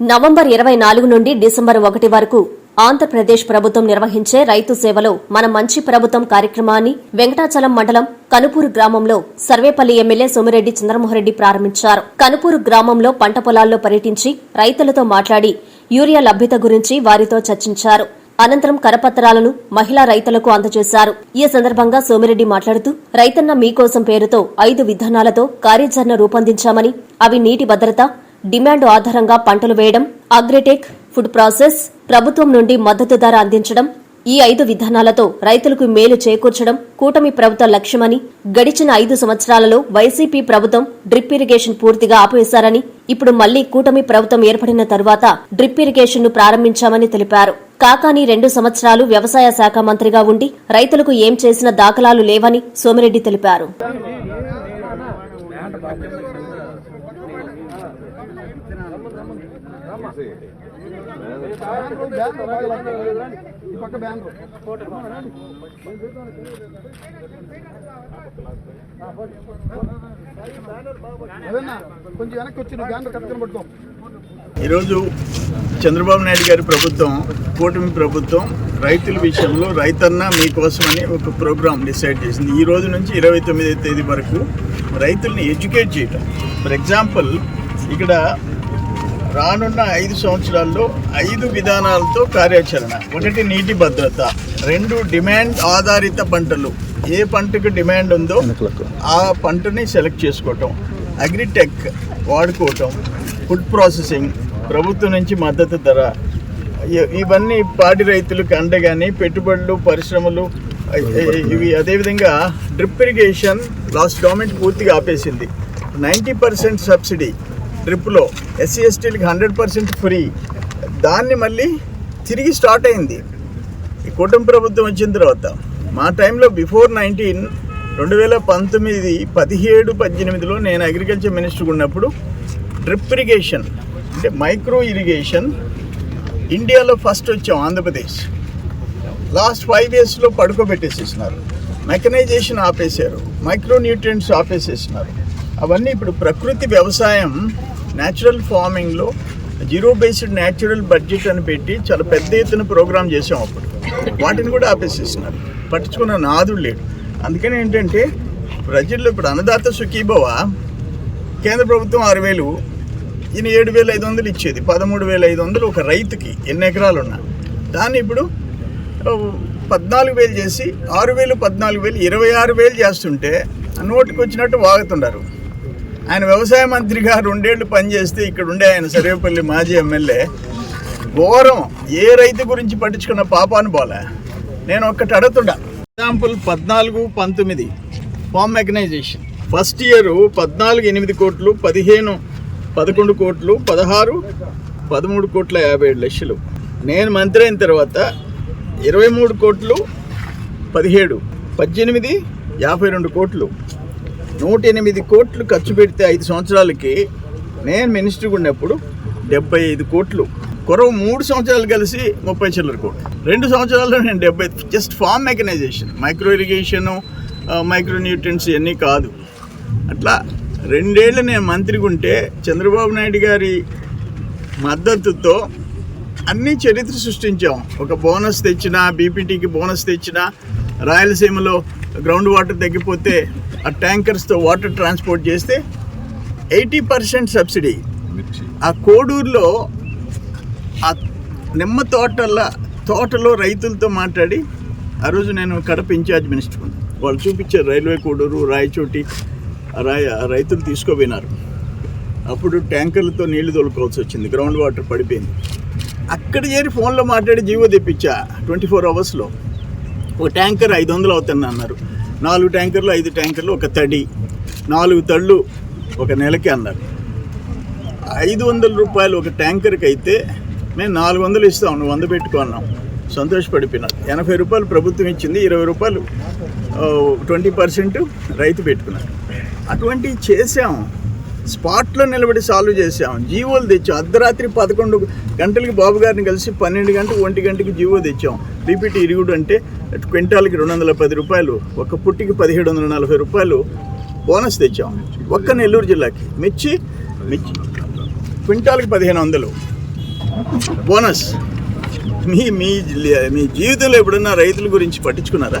November ఇరవై నాలుగు నుండి డిసెంబర్ ఒకటి వరకు ఆంధ్రప్రదేశ్ ప్రభుత్వం నిర్వహించే రైతు సేవలో మన మంచి ప్రభుత్వం కార్యక్రమాన్ని వెంకటాచలం మండలం కనుపూరు గ్రామంలో సర్వేపల్లి ఎమ్మెల్యే సోమిరెడ్డి చంద్రమోహన్రెడ్డి ప్రారంభించారు. కనుపూరు గ్రామంలో పంట పొలాల్లో పర్యటించి రైతులతో మాట్లాడి యూరియా లభ్యత గురించి వారితో చర్చించారు. అనంతరం కరపత్రాలను మహిళా రైతులకు అందజేశారు. ఈ సందర్భంగా సోమిరెడ్డి మాట్లాడుతూ రైతన్న మీకోసం పేరుతో ఐదు విధానాలతో కార్యాచరణ రూపొందించామని అవి నీటి భద్రత డిమాండ్ ఆధారంగా పంటలు వేయడం అగ్రిటెక్ ఫుడ్ ప్రాసెస్ ప్రభుత్వం నుండి మద్దతు ధర అందించడం ఈ ఐదు విధానాలతో రైతులకు మేలు చేకూర్చడం కూటమి ప్రభుత్వ లక్ష్యమని గడిచిన ఐదు సంవత్సరాలలో వైసీపీ ప్రభుత్వం డ్రిప్ ఇరిగేషన్ పూర్తిగా ఆపేశారని ఇప్పుడు మళ్ళీ కూటమి ప్రభుత్వం ఏర్పడిన తరువాత డ్రిప్ ఇరిగేషన్ను ప్రారంభించామని తెలిపారు. కాకాని రెండు సంవత్సరాలు వ్యవసాయ శాఖ మంత్రిగా ఉండి రైతులకు ఏం చేసిన దాఖలాలు లేవని సోమిరెడ్డి తెలిపారు. ఈ పక్క కొంచెం వెనక్కి పట్టుకో ఈరోజు చంద్రబాబు నాయుడు గారి ప్రభుత్వం కూటమి ప్రభుత్వం రైతుల విషయంలో రైతన్న మీకోసమని ఒక ప్రోగ్రామ్ డిసైడ్ చేసింది. ఈ రోజు నుంచి ఇరవై తొమ్మిదో తేదీ వరకు రైతుల్ని ఎడ్యుకేట్ చేయటం. ఫర్ ఎగ్జాంపుల్ ఇక్కడ రానున్న ఐదు సంవత్సరాల్లో ఐదు విధానాలతో కార్యాచరణ. ఒకటి నీటి భద్రత రెండు డిమాండ్ ఆధారిత పంటలు. ఏ పంటకు డిమాండ్ ఉందో ఆ పంటని సెలెక్ట్ చేసుకోవటం అగ్రిటెక్ వాడుకోవటం ఫుడ్ ప్రాసెసింగ్ ప్రభుత్వం నుంచి మద్దతు ధర ఇవన్నీ పాడి రైతులకు అండగాని పెట్టుబడులు పరిశ్రమలు ఇవి అదేవిధంగా డ్రిప్ ఇరిగేషన్ లాస్ట్ గవర్నమెంట్ పూర్తిగా ఆపేసింది. నైంటీ పర్సెంట్ సబ్సిడీ ట్రిప్లో ఎస్సీ ఎస్టీలకి హండ్రెడ్ పర్సెంట్ ఫ్రీ. దాన్ని మళ్ళీ తిరిగి స్టార్ట్ అయింది. ఈ కూటమి ప్రభుత్వం వచ్చిన తర్వాత మా టైంలో బిఫోర్ నైన్టీన్ రెండు వేల పంతొమ్మిది పదిహేడు పద్దెనిమిదిలో నేను అగ్రికల్చర్ మినిస్టర్ ఉన్నప్పుడు డ్రిప్ ఇరిగేషన్ అంటే మైక్రో ఇరిగేషన్ ఇండియాలో ఫస్ట్ వచ్చాం ఆంధ్రప్రదేశ్. లాస్ట్ ఫైవ్ ఇయర్స్లో పడుకోబెట్టేసేసినారు. మెకనైజేషన్ ఆపేశారు. మైక్రో న్యూట్రియంట్స్ ఆపేసేసినారు. అవన్నీ ఇప్పుడు ప్రకృతి వ్యవసాయం న్యాచురల్ ఫార్మింగ్లో జీరో బేస్డ్ న్యాచురల్ బడ్జెట్ అని పెట్టి చాలా పెద్ద ఎత్తున ప్రోగ్రామ్ చేసాం అప్పుడు. వాటిని కూడా ఆపేసేసినారు. పట్టించుకున్న నాదుడు లేడు. అందుకని ఏంటంటే ప్రజల్లో ఇప్పుడు అన్నదాత సుఖీభవ కేంద్ర ప్రభుత్వం ఆరు వేలు ఈయన ఏడు వేల ఐదు వందలు ఇచ్చేది. పదమూడు వేల ఐదు వందలు ఒక రైతుకి ఎన్ని ఎకరాలు ఉన్నా దాన్ని ఇప్పుడు పద్నాలుగు వేలు చేసి ఆరు వేలు పద్నాలుగు వేలు ఇరవై ఆరు వేలు చేస్తుంటే నోటికి వచ్చినట్టు వాగుతున్నారు ఆయన వ్యవసాయ మంత్రిగా రెండేళ్ళు పనిచేస్తే ఇక్కడ ఉండే ఆయన సర్వేపల్లి మాజీ ఎమ్మెల్యే. ఘోరం. ఏ రైతు గురించి పట్టించుకున్న పాపాను పోలే నేను ఒక్కటి అడుగుతుండా. ఎగ్జాంపుల్ పద్నాలుగు పంతొమ్మిది. ఫామ్ మెకనైజేషన్ ఫస్ట్ ఇయర్ పద్నాలుగు ఎనిమిది కోట్లు పదిహేను పదకొండు కోట్లు పదహారు పదమూడు కోట్ల యాభై ఏడు లక్షలు. నేను మంత్రి అయిన తర్వాత ఇరవై మూడు కోట్లు పదిహేడు పద్దెనిమిది యాభై రెండు కోట్లు. నూట ఎనిమిది కోట్లు ఖర్చు పెడితే ఐదు సంవత్సరాలకి నేను మినిస్టర్ ఉన్నప్పుడు డెబ్బై ఐదు కోట్లు కొరవ మూడు సంవత్సరాలు కలిసి ముప్పై చిల్లర కోట్లు. రెండు సంవత్సరాల్లో నేను డెబ్బై just farm mechanisation micro irrigation micro nutrients ఇవన్నీ కాదు. అట్లా రెండేళ్ళు నేను మంత్రిగా ఉంటే చంద్రబాబు నాయుడు గారి మద్దతుతో అన్ని చరిత్ర సృష్టించాం. ఒక బోనస్ తెచ్చినా బీపీటీకి బోనస్ తెచ్చినా రాయలసీమలో గ్రౌండ్ వాటర్ తగ్గిపోతే ఆ ట్యాంకర్స్తో వాటర్ ట్రాన్స్పోర్ట్ చేస్తే ఎయిటీ పర్సెంట్ సబ్సిడీ ఆ కోడూరులో ఆ నిమ్మ తోటల తోటలో రైతులతో మాట్లాడి ఆ రోజు నేను కడప ఇన్ఛార్జ్ మినిస్టర్. వాళ్ళు చూపించారు రైల్వే కోడూరు రాయచోటి రాయ రైతులు తీసుకోపోయినారు. అప్పుడు ట్యాంకర్లతో నీళ్ళు తోలుకోవాల్సి వచ్చింది. గ్రౌండ్ వాటర్ పడిపోయింది. అక్కడ చేరి ఫోన్లో మాట్లాడి జీవో తెప్పించా ట్వంటీ ఫోర్ అవర్స్లో ఒక ట్యాంకర్ ఐదు వందలు అవుతుంది అన్నారు. నాలుగు ట్యాంకర్లు ఐదు ట్యాంకర్లు ఒక తడి నాలుగు తళ్ళు ఒక నెలకి అన్నారు. ఐదు వందల రూపాయలు ఒక ట్యాంకర్కి అయితే మేము నాలుగు వందలు ఇస్తాం నువ్వు వంద పెట్టుకున్నాం సంతోషపడిపోయినారు ఎనభై రూపాయలు ప్రభుత్వం ఇచ్చింది ఇరవై రూపాయలు ట్వంటీ పర్సెంట్ రైతు పెట్టుకున్నారు. అటువంటివి చేసాం స్పాట్లో నిలబడి సాల్వ్ చేసాం జీవోలు తెచ్చాం. అర్ధరాత్రి పదకొండు గంటలకి బాబు గారిని కలిసి పన్నెండు గంటలు ఒంటి గంటకి జీవో తెచ్చాం. బీపీటీ ఇరుగుడు అంటే క్వింటాల్కి రెండు వందల పది రూపాయలు ఒక పుట్టికి పదిహేడు వందల నలభై రూపాయలు బోనస్ తెచ్చాం. ఒక్క నెల్లూరు జిల్లాకి. మిర్చి మిర్చి. క్వింటాల్కి పదిహేను వందలు బోనస్. మీ మీ మీ జీవితంలో ఎప్పుడన్నా రైతుల గురించి పట్టించుకున్నారా?